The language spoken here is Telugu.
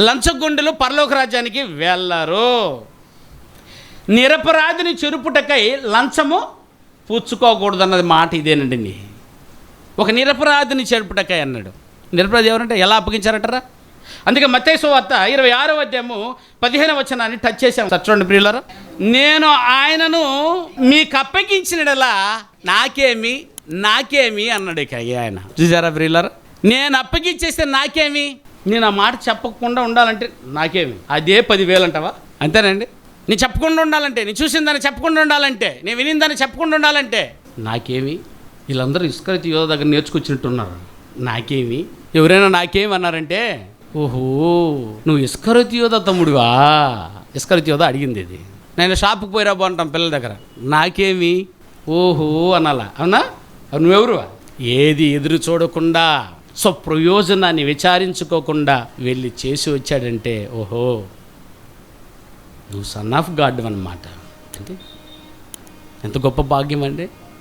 లంచగొండలు పరలోక రాజ్యానికి వెళ్ళరు. నిరపరాధిని చెరుపుటకై లంచము పుచ్చుకోకూడదన్నది మాట ఇదేనండి ఒక నిరపరాధిని చెరుపుటకై అన్నాడు. నిరపరాధి ఎవరంటే ఎలా అప్పగించారంటారా? అందుకే మత్తేసు వార్త ఇరవై ఆరో అధ్యాయము పదిహేను వచనాన్ని టచ్ చేశాము చచ్చండి ప్రియులరా. నేను ఆయనను మీకు అప్పగించినలా నాకేమి నాకేమి అన్నాడు ఇక ఆయన. చూసారా ప్రియులరా? నేను అప్పగించేస్తే నాకేమి? నేను ఆ మాట చెప్పకుండా ఉండాలంటే నాకేమి? అదే పదివేలు అంటావా? అంతేనండి. నేను చెప్పకుండా ఉండాలంటే నేను చూసిన దాన్ని చెప్పకుండా ఉండాలంటే నేను వినిన దాన్ని చెప్పకుండా ఉండాలంటే నాకేమి? వీళ్ళందరూ ఇస్కరితి యోధ దగ్గర నేర్చుకొచ్చినట్టున్నారు. నాకేమి? ఎవరైనా నాకేమి అన్నారంటే ఓహో నువ్వు ఇస్కరితి యోధ తమ్ముడువా? ఇస్కరితి యోధ అడిగింది ఇది. నేను షాపుకి పోయిరా బాగుంటాం పిల్లల దగ్గర. నాకేమి? ఓహో అనాలా. అవునా? అవును నువ్వెవరువా? ఏది ఎదురు చూడకుండా. సో ప్రయోజనాన్ని విచారించుకోకుండా వెళ్ళి చేసి వచ్చాడంటే ఓహో నువ్వు సన్ ఆఫ్ గాడ్ అన్నమాట. అంటే ఎంత గొప్ప భాగ్యం అండి.